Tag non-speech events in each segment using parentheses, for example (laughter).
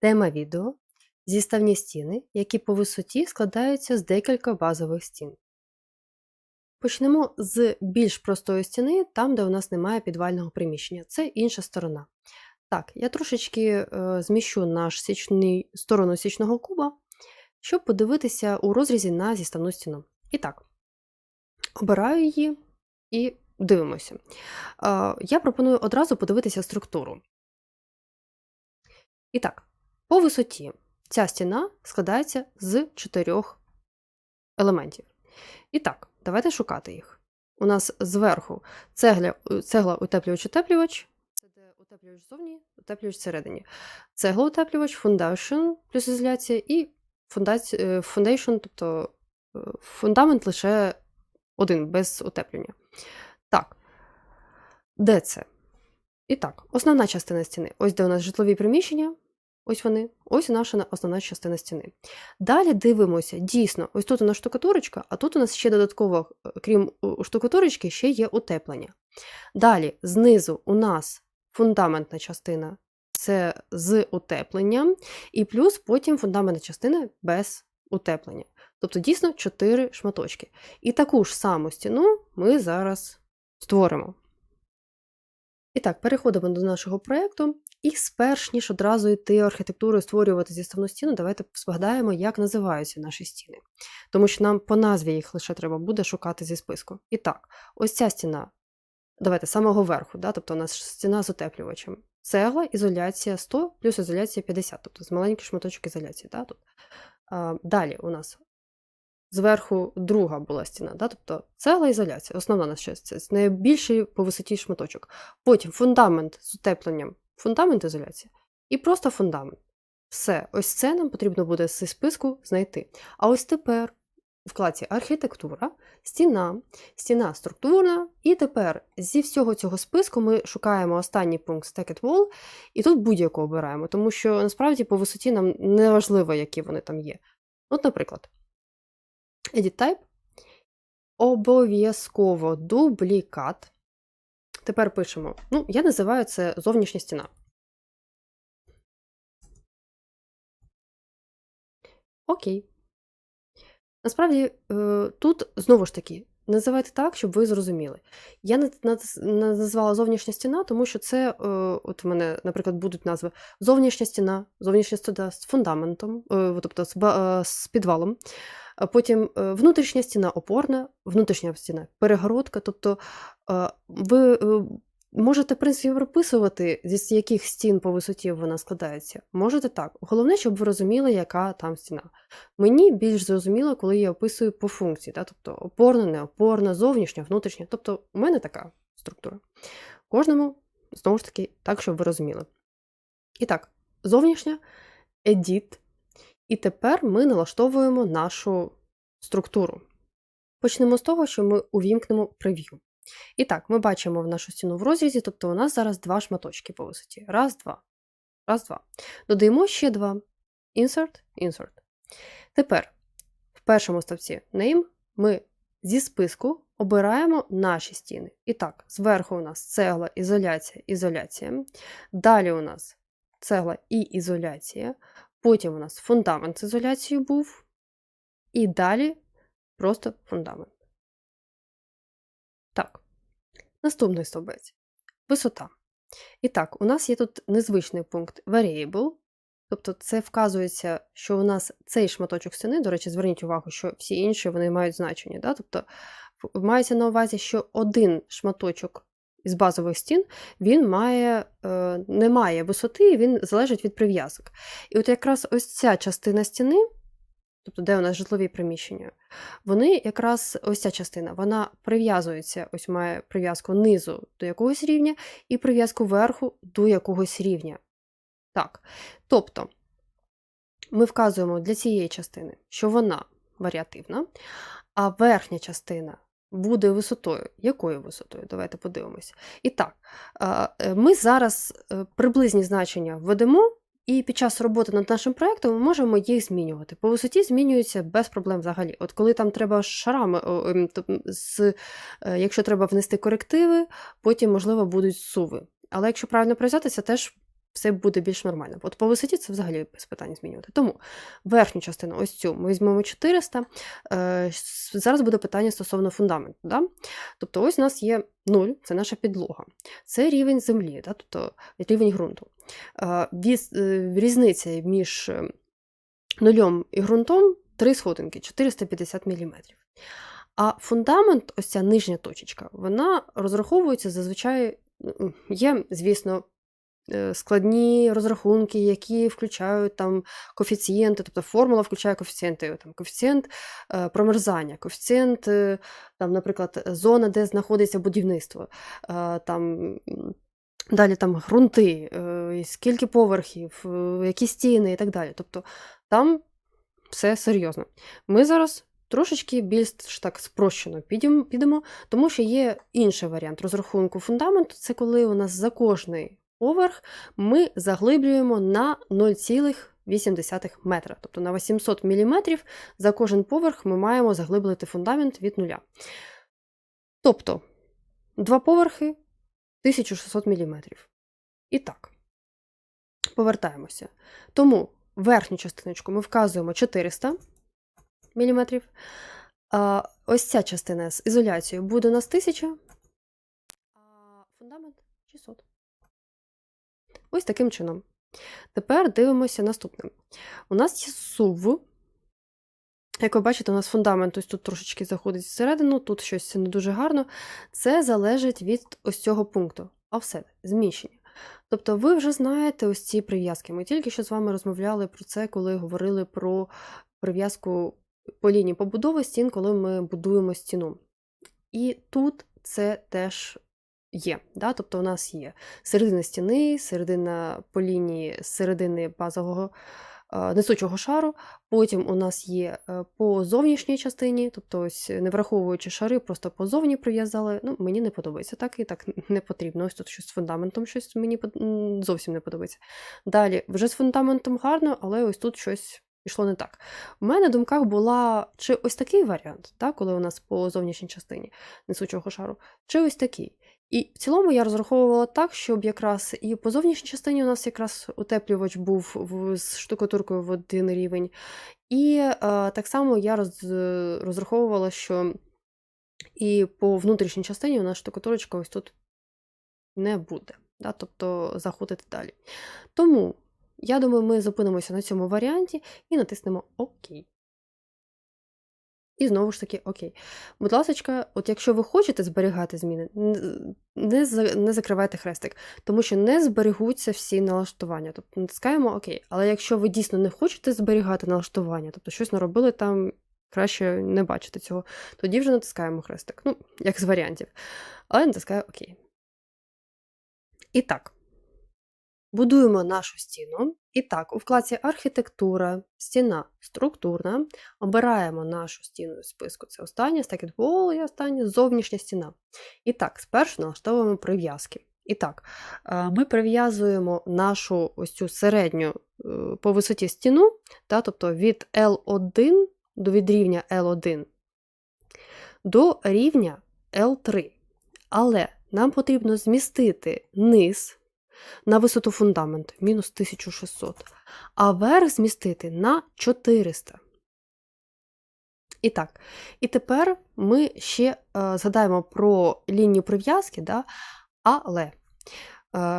Тема відео зіставні стіни, які по висоті складаються з декілька базових стін. Почнемо з більш простої стіни, там, де у нас немає підвального приміщення. Це інша сторона. Так, я трошечки е, зміщу наш січний, сторону січного куба, щоб подивитися у розрізі на зіставну стіну. І так, обираю її і дивимося. Е, я пропоную одразу подивитися структуру. І так, по висоті ця стіна складається з чотирьох елементів. І так, давайте шукати їх. У нас зверху цегля, цегла утеплювач-утеплювач, це де утеплювач ззовні, утеплювач всередині. Цегла утеплювач, фундашн плюс ізоляція і фундейшн, тобто е, фундамент лише один, без утеплення. Так, де це? І так, основна частина стіни. Ось де у нас житлові приміщення, ось вони, ось наша основна частина стіни. Далі дивимося, дійсно, ось тут у нас штукатурочка, а тут у нас ще додатково, е, крім е, штукатурочки, ще є утеплення. Далі, знизу у нас фундаментна частина це з утепленням, і плюс потім фундаментна частина без утеплення. Тобто, дійсно, 4 шматочки. І таку ж саму стіну ми зараз створимо. І так, переходимо до нашого проєкту. І сперш ніж одразу йти архітектурою створювати зіставну стіну, давайте згадаємо, як називаються наші стіни. Тому що нам по назві їх лише треба буде шукати зі списку. І так, ось ця стіна, давайте самого верху, да, тобто у нас стіна з утеплювачем. Цегла, ізоляція 100 плюс ізоляція 50, тобто з маленький шматочок ізоляції. Да, тут. А, Далі у нас зверху друга була стіна, да? тобто цегла ізоляція, основна на щастя, це найбільший по висоті шматочок. Потім фундамент з утепленням, фундамент ізоляція і просто фундамент. Все, ось це нам потрібно буде з списку знайти. А ось тепер у вкладці архітектура, стіна, стіна структурна, і тепер зі всього цього списку ми шукаємо останній пункт Stacked Wall, і тут будь-яку обираємо, тому що насправді по висоті нам не важливо, які вони там є. От, наприклад. Edit Type. Обов'язково дублікат. Тепер пишемо. Ну, я називаю це зовнішня стіна. Окей. Насправді, е, тут знову ж таки, називайте так, щоб ви зрозуміли. Я назвала зовнішня стіна, тому що це, е, от у мене, наприклад, будуть назви зовнішня стіна, зовнішня стіна з фундаментом, е, тобто з підвалом. Потім е, внутрішня стіна опорна, внутрішня стіна перегородка. Тобто е, ви е, можете, в принципі, прописувати, зі яких стін по висоті вона складається. Можете так. Головне, щоб ви розуміли, яка там стіна. Мені більш зрозуміло, коли я описую по функції, да? тобто опорна, неопорна, зовнішня, внутрішня. Тобто, у мене така структура. Кожному, знову ж таки, так, щоб ви розуміли. І так, зовнішня, edit, і тепер ми налаштовуємо нашу структуру. Почнемо з того, що ми увімкнемо прев'ю. І так, ми бачимо в нашу стіну в розрізі, тобто у нас зараз два шматочки по висоті. Раз, два. Раз, два. Додаємо ще два. Insert, insert. Тепер в першому ставці Name ми зі списку обираємо наші стіни. І так, зверху у нас цегла, ізоляція, ізоляція. Далі у нас цегла і ізоляція. Потім у нас фундамент з ізоляцією був, і далі просто фундамент. Так, наступний стовбець. Висота. І так, у нас є тут незвичний пункт variable, тобто це вказується, що у нас цей шматочок стіни, до речі, зверніть увагу, що всі інші вони мають значення. Да? Тобто мається на увазі, що один шматочок із базових стін, він має, е, не має висоти, він залежить від прив'язок. І от якраз ось ця частина стіни, тобто де у нас житлові приміщення, вони якраз ось ця частина, вона прив'язується, ось має прив'язку низу до якогось рівня, і прив'язку верху до якогось рівня. Так. Тобто ми вказуємо для цієї частини, що вона варіативна, а верхня частина буде висотою. Якою висотою? Давайте подивимося. І так, е, ми зараз е, приблизні значення введемо, і під час роботи над нашим проєктом ми можемо їх змінювати. По висоті змінюються без проблем взагалі. От коли там треба шарами, ем, з, е, якщо треба внести корективи, потім, можливо, будуть суви. Але якщо правильно пройзятися, теж все буде більш нормально. От по висоті це взагалі без питань змінювати. Тому верхню частину, ось цю, ми візьмемо 400. Е, Зараз буде питання стосовно фундаменту. Да? Тобто, ось у нас є 0, це наша підлога. Це рівень землі, да? тобто рівень ґрунту. Е, е, Різниця між нульом і ґрунтом 3 сходинки 450 мм. А фундамент, ось ця нижня точечка, вона розраховується зазвичай. Є, звісно, складні розрахунки, які включають там коефіцієнти, тобто формула включає коефіцієнти, там, коефіцієнт е, промерзання, коефіцієнт, е, там, наприклад, зона, де знаходиться будівництво, е, там, далі там ґрунти, е, скільки поверхів, е, які стіни і так далі. Тобто там все серйозно. Ми зараз трошечки більш так спрощено підемо, підемо, тому що є інший варіант розрахунку фундаменту. Це коли у нас за кожний поверх ми заглиблюємо на 0,8 метра. Тобто на 800 мм за кожен поверх ми маємо заглиблити фундамент від нуля. Тобто, два поверхи 1600 мм. І так, повертаємося. Тому верхню частиночку ми вказуємо 400 мм. А ось ця частина з ізоляцією буде у нас 1000, а фундамент 600. Ось таким чином. Тепер дивимося наступне. У нас є сув. Як ви бачите, у нас фундамент ось тут трошечки заходить всередину, тут щось не дуже гарно. Це залежить від ось цього пункту. А все, зміщення. Тобто ви вже знаєте ось ці прив'язки. Ми тільки що з вами розмовляли про це, коли говорили про прив'язку по лінії побудови стін, коли ми будуємо стіну. І тут це теж є. Да? Тобто у нас є середина стіни, середина по лінії середини базового е, несучого шару. Потім у нас є е, по зовнішній частині, тобто ось не враховуючи шари, просто позовні прив'язали. Ну, мені не подобається так і так не потрібно. Ось тут щось з фундаментом, щось мені зовсім не подобається. Далі, вже з фундаментом гарно, але ось тут щось пішло не так. У мене в думках була чи ось такий варіант, так, коли у нас по зовнішній частині несучого шару, чи ось такий. І в цілому я розраховувала так, щоб якраз і по зовнішній частині у нас якраз утеплювач був з штукатуркою в один рівень. І е, так само я роз, розраховувала, що і по внутрішній частині у нас штукатурочка ось тут не буде. Да? Тобто заходити далі. Тому я думаю, ми зупинимося на цьому варіанті і натиснемо ОК. І знову ж таки, окей. Будь ласка, от якщо ви хочете зберігати зміни, не, не закривайте хрестик, тому що не зберігуться всі налаштування. Тобто натискаємо ОК. Але якщо ви дійсно не хочете зберігати налаштування, тобто щось наробили там, краще не бачити цього, тоді вже натискаємо хрестик. Ну, як з варіантів. Але натискаю ОК. І так. Будуємо нашу стіну. І так, у вкладці Архітектура, стіна структурна. Обираємо нашу стіну з списку. Це остання, Stacked Wall і остання зовнішня стіна. І так, спершу налаштовуємо прив'язки. І так, е, ми прив'язуємо нашу ось цю середню е, по висоті стіну, та, тобто від L1 до від рівня L1 до рівня L3. Але нам потрібно змістити низ на висоту фундамент мінус 1600, а верх змістити на 400. І так, і тепер ми ще е, згадаємо про лінію прив'язки, да? але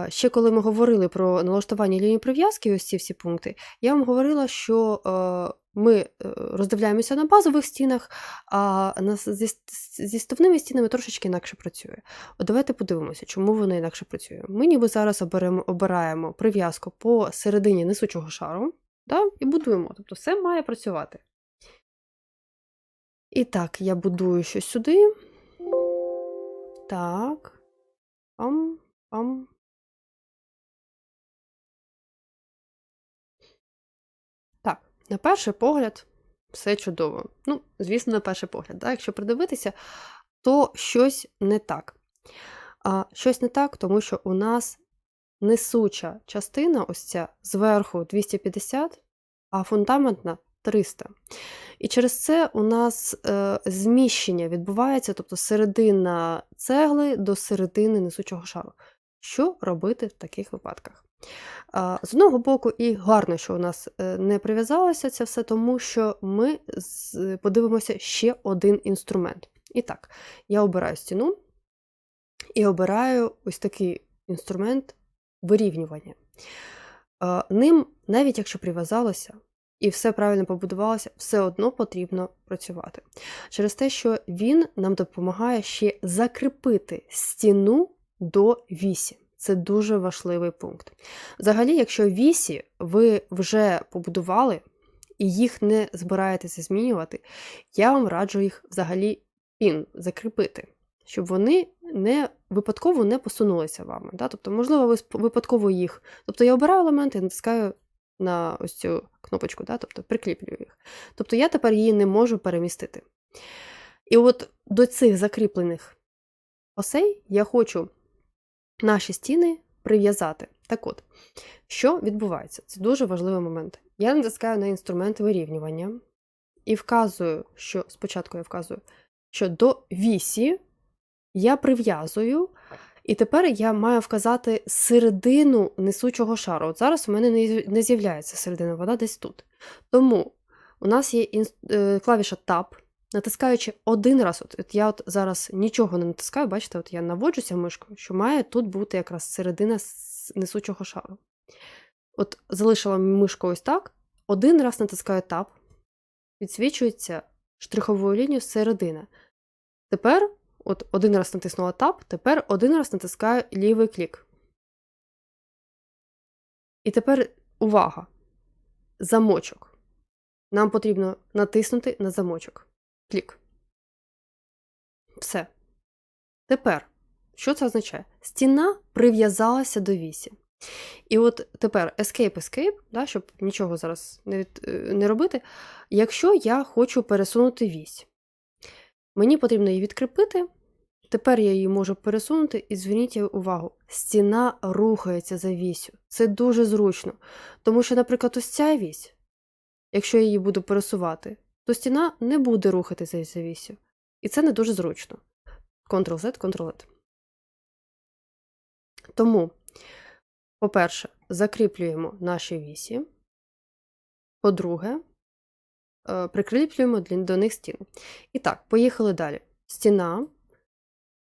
ще коли ми говорили про налаштування лінії прив'язки, ось ці всі пункти, я вам говорила, що ми е, роздивляємося на базових стінах, а зі, ставними стінами трошечки інакше працює. Давайте подивимося, чому воно інакше працює. Ми ніби зараз обираємо прив'язку по середині несучого шару да, і будуємо. Тобто все має працювати. І так, я будую щось сюди. Так. Пам, пам. На перший погляд, все чудово. Ну, звісно, на перший погляд. Да? Якщо придивитися, то щось не так. А, щось не так, тому що у нас несуча частина, ось ця зверху 250, а фундаментна 300. І через це у нас е, зміщення відбувається, тобто середина цегли до середини несучого шару. Що робити в таких випадках? З одного боку, і гарно, що у нас е, не прив'язалося це все, тому що ми подивимося ще один інструмент. І так, я обираю стіну і обираю ось такий інструмент вирівнювання. Ним, навіть якщо прив'язалося і все правильно побудувалося, все одно потрібно працювати. Через те, що він нам допомагає ще закріпити стіну до вісі. Це дуже важливий пункт. Взагалі, якщо вісі ви вже побудували і їх не збираєтеся змінювати, я вам раджу їх взагалі пін закріпити, щоб вони не випадково не посунулися вами. Да? Тобто, можливо, ви випадково їх. Тобто я обираю елементи і натискаю на ось цю кнопочку, да? тобто прикріплюю їх. Тобто я тепер її не можу перемістити. І от до цих закріплених осей я хочу наші стіни прив'язати. Так от, що відбувається? Це дуже важливий момент. Я натискаю на інструмент вирівнювання і вказую, що спочатку я вказую, що до вісі я прив'язую, і тепер я маю вказати середину несучого шару. От зараз у мене не- з'являється середина, вона десь тут. Тому у нас є е, клавіша Tab. Натискаючи один раз, от, от я от зараз нічого не натискаю, бачите, от я наводжуся мишкою, що має тут бути якраз середина несучого шару. От залишила мишку ось так, один раз натискаю Tab, підсвічується штриховою лінією середина. Тепер, от один раз натиснула Tab, тепер один раз натискаю лівий клік. І тепер увага! Замочок. Нам потрібно натиснути на замочок. Клік. Все. Тепер, що це означає? Стіна прив'язалася до вісі. І от тепер escape, escape, да, щоб нічого зараз не, від, е, не робити. Якщо я хочу пересунути вісь, мені потрібно її відкріпити. Тепер я її можу пересунути, і зверніть увагу, стіна рухається за вісю. Це дуже зручно. Тому що, наприклад, ось ця вісь, якщо я її буду пересувати, то стіна не буде рухатися за вісю. І це не дуже зручно. Ctrl-Z, Ctrl-Z. Тому, по-перше, закріплюємо наші вісі. По-друге, е, прикріплюємо до них стіни. І так, поїхали далі. Стіна,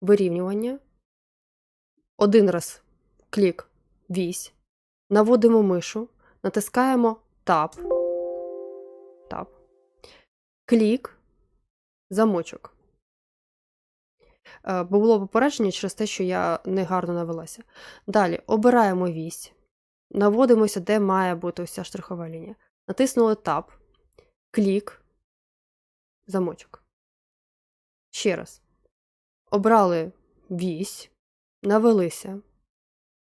вирівнювання. Один раз клік, вісь. Наводимо мишу, натискаємо. Tab. Клік, замочок. Е, Бо було попередження через те, що я негарно навелася. Далі обираємо вісь, наводимося, де має бути ось штрихова лінія. Натиснули Tab, клік, замочок. Ще раз. Обрали вісь, навелися,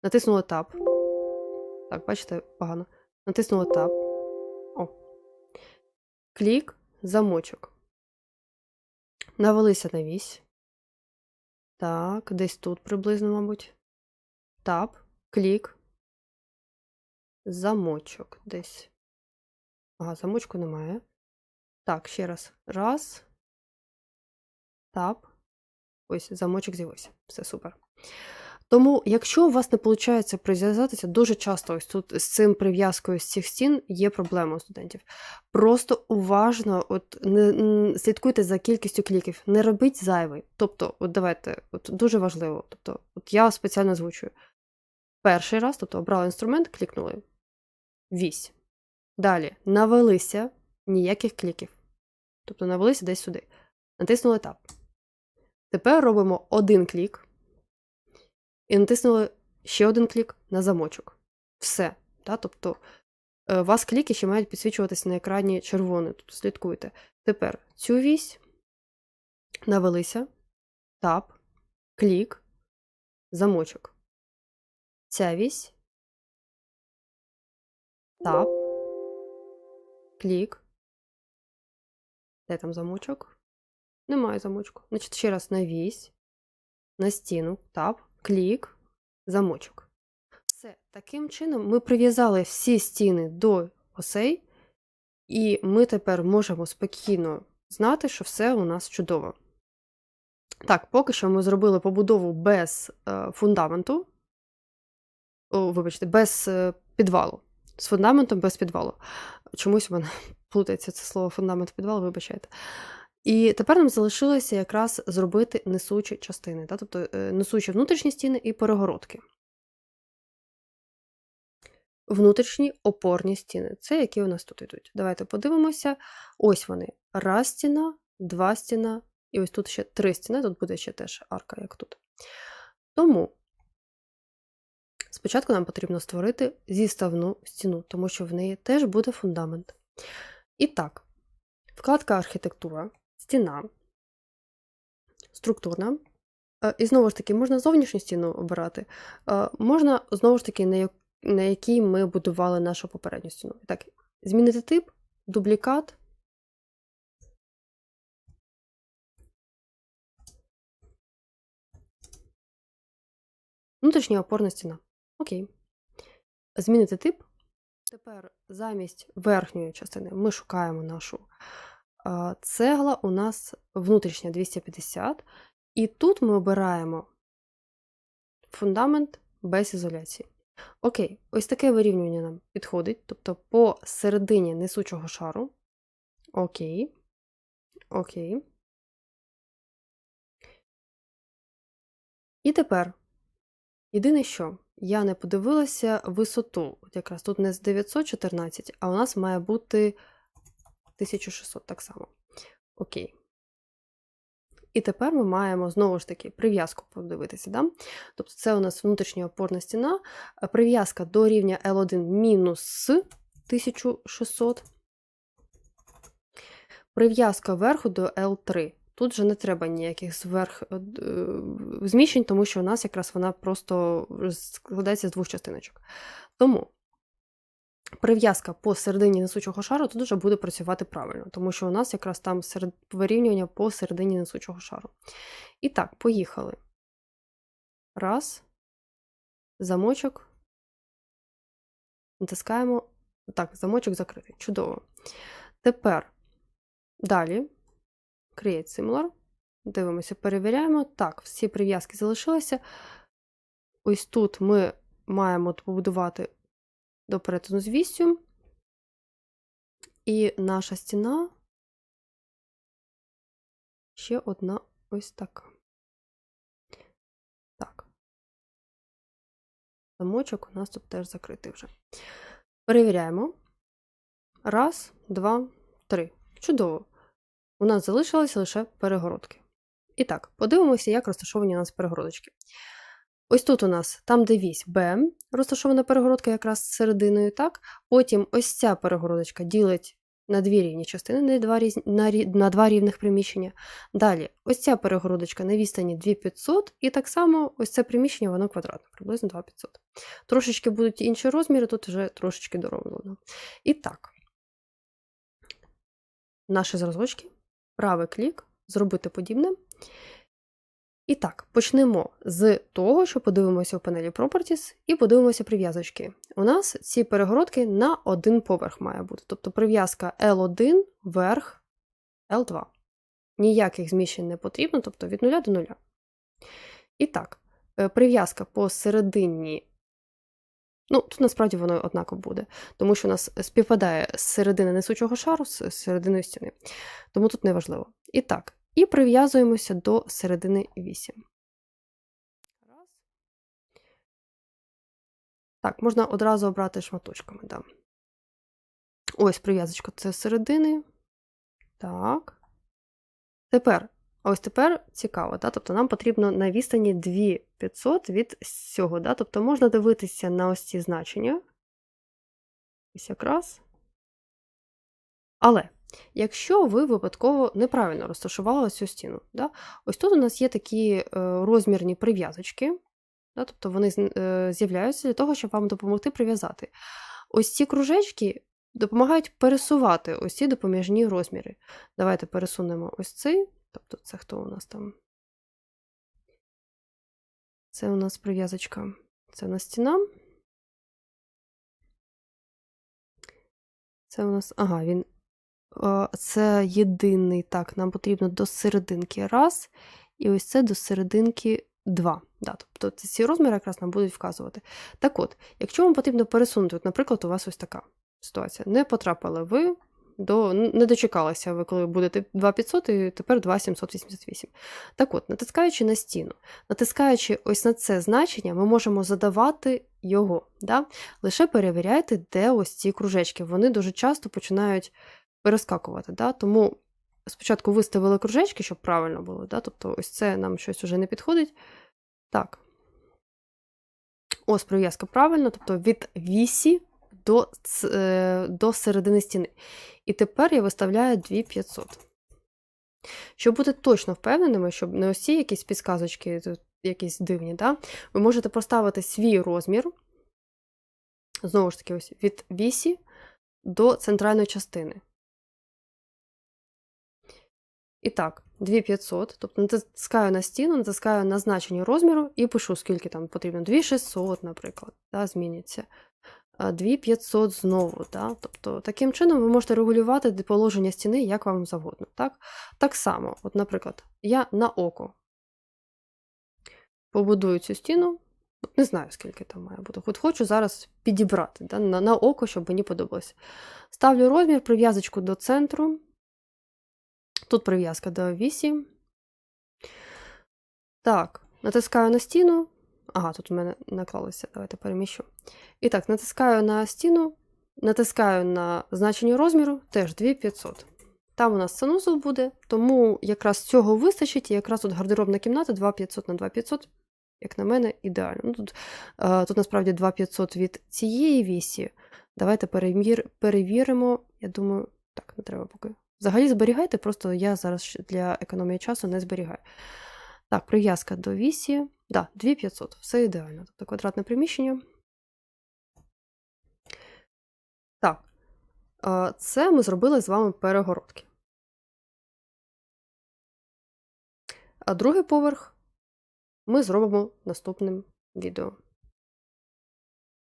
натиснули Tab. Так, бачите, погано. Натиснули Tab. О. Клік, замочок. Навелися на вісь. Так, десь тут приблизно, мабуть. Тап, клік. Замочок десь. Ага, замочку немає. Так, ще раз. Раз. Тап. Ось замочок з'явився. Все супер. Тому, якщо у вас не виходить прив'язатися, дуже часто ось тут з цим прив'язкою з цих стін є проблема у студентів. Просто уважно от, не, слідкуйте за кількістю кліків, не робіть зайвий. Тобто, от давайте, от дуже важливо. Тобто, от я спеціально озвучую. Перший раз, тобто обрали інструмент, клікнули. Вісь. Далі навелися ніяких кліків. Тобто навелися десь сюди. Натиснули Tab. Тепер робимо один клік. І натиснули ще один клік на замочок. Все. Да? Тобто е, у вас кліки ще мають підсвічуватися на екрані червоним. Тобто слідкуйте. Тепер цю вісь навелися, тап, клік, замочок. Ця вісь. Тап, клік. Де там замочок? Немає замочку. Значить, ще раз на вісь, на стіну, тап, клік, замочок. Все. Таким чином ми прив'язали всі стіни до осей, і ми тепер можемо спокійно знати, що все у нас чудово. Так, поки що ми зробили побудову без е, фундаменту. О, вибачте, без е, підвалу. З фундаментом без підвалу. Чомусь в мене (laughs) плутається це слово фундамент підвал, вибачайте. І тепер нам залишилося якраз зробити несучі частини, да? тобто е, несучі внутрішні стіни і перегородки. Внутрішні опорні стіни. Це які у нас тут йдуть. Давайте подивимося. Ось вони. Раз стіна, два стіна, і ось тут ще три стіни, тут буде ще теж арка, як тут. Тому спочатку нам потрібно створити зіставну стіну, тому що в неї теж буде фундамент. І так, вкладка архітектура, стіна, структурна. Е, І знову ж таки, можна зовнішню стіну обирати, е, можна знову ж таки, на якій ми будували нашу попередню стіну. Так, змінити тип, дублікат. Внутрішня опорна стіна. Окей. Змінити тип. Тепер замість верхньої частини ми шукаємо нашу цегла. У нас внутрішня 250. І тут ми обираємо фундамент без ізоляції. Окей, ось таке вирівнювання нам підходить. Тобто по середині несучого шару. Окей. Окей. І тепер Єдине що, я не подивилася висоту. От якраз тут не з 914, а у нас має бути 1600 так само. Окей. І тепер ми маємо знову ж таки прив'язку подивитися. Да? Тобто це у нас внутрішня опорна стіна, прив'язка до рівня L1 мінус 1600. Прив'язка верху до L3. Тут же не треба ніяких зверх е, е, зміщень, тому що у нас якраз вона просто складається з двох частиночок. Тому прив'язка по середині несучого шару тут вже буде працювати правильно, тому що у нас якраз там серед... вирівнювання по середині несучого шару. І так, поїхали. Раз. Замочок. Натискаємо. Так, замочок закритий. Чудово. Тепер далі. Create Similar. Дивимося, перевіряємо. Так, всі прив'язки залишилися. Ось тут ми маємо побудувати до перетину з вісю. І наша стіна ще одна ось така. Так. Замочок у нас тут теж закритий вже. Перевіряємо. Раз, два, три. Чудово. У нас залишилися лише перегородки. І так, подивимося, як розташовані у нас перегородочки. Ось тут у нас, там, де вісь Б, розташована перегородка якраз серединою, так? Потім ось ця перегородочка ділить на дві рівні частини, на два, різ... на, на два рівних приміщення. Далі, ось ця перегородочка на відстані 2500, і так само ось це приміщення, воно квадратне, приблизно 2500. Трошечки будуть інші розміри, тут вже трошечки дороблено. І так, наші зразочки, правий клік, зробити подібне. І так, почнемо з того, що подивимося в панелі Properties і подивимося прив'язочки. У нас ці перегородки на один поверх має бути. Тобто прив'язка L1 верх L2. Ніяких зміщень не потрібно, тобто від 0 до 0. І так, е, прив'язка посередині. Ну, тут насправді воно однаково буде, тому що у нас співпадає з середини несучого шару з серединою стіни. Тому тут не важливо. І так, і прив'язуємося до середини 8. Раз. Так, можна одразу обрати шматочками. Да. Ось прив'язочка це середини. Так. Тепер, ось тепер цікаво, да? тобто нам потрібно на відстані 2500 від цього. Да? Тобто можна дивитися на ось ці значення. Ось якраз. Але якщо ви випадково неправильно розташували цю стіну, да? ось тут у нас є такі е, розмірні прив'язочки, да? тобто вони е, з'являються для того, щоб вам допомогти прив'язати. Ось ці кружечки допомагають пересувати ось ці допоміжні розміри. Давайте пересунемо ось цей, тобто це хто у нас там? Це у нас прив'язочка, це у нас стіна. Це у нас, ага, він Це єдиний. Так, нам потрібно до серединки раз. І ось це до серединки 2. Да, тобто ці розміри якраз нам будуть вказувати. Так от, якщо вам потрібно пересунути, от, наприклад, у вас ось така ситуація. Не потрапили ви до, не дочекалися ви, коли будете 2500 і тепер 2788. Так от, натискаючи на стіну, натискаючи ось на це значення, ми можемо задавати його. Да? Лише перевіряйте, де ось ці кружечки. Вони дуже часто починають перескакувати. Да? Тому спочатку виставили кружечки, щоб правильно було. Да? Тобто, ось це нам щось уже не підходить. Так. Ось прив'язка правильно, тобто від вісі до, е, до середини стіни. І тепер я виставляю 2500. Щоб бути точно впевненими, щоб не ці якісь підсказочки якісь дивні, да? ви можете поставити свій розмір, знову ж таки, ось від вісі до центральної частини. І так, 2500, тобто натискаю на стіну, натискаю на значення розміру і пишу, скільки там потрібно. 2600, наприклад, да, зміниться. 2500 знову. Да? Тобто, таким чином ви можете регулювати положення стіни як вам завгодно. Так, так само, от, наприклад, я на око побудую цю стіну. Не знаю, скільки там має бути. От хочу зараз підібрати да, на, на око, щоб мені подобалося. Ставлю розмір, прив'язочку до центру. Тут прив'язка до вісі. Так, натискаю на стіну. Ага, тут у мене наклалося. Давайте переміщу. І так, натискаю на стіну, натискаю на значення розміру, теж 2500. Там у нас санузел буде, тому якраз цього вистачить, і якраз тут гардеробна кімната 2500 на 2500, як на мене, ідеально. Ну, тут, е, тут насправді 2500 від цієї вісі. Давайте перевір, перевіримо. Я думаю, так, не треба поки. Взагалі зберігайте, просто я зараз для економії часу не зберігаю. Так, прив'язка до вісі. Да, 2500, все ідеально. Тобто квадратне приміщення. Так, це ми зробили з вами перегородки. А другий поверх ми зробимо наступним відео.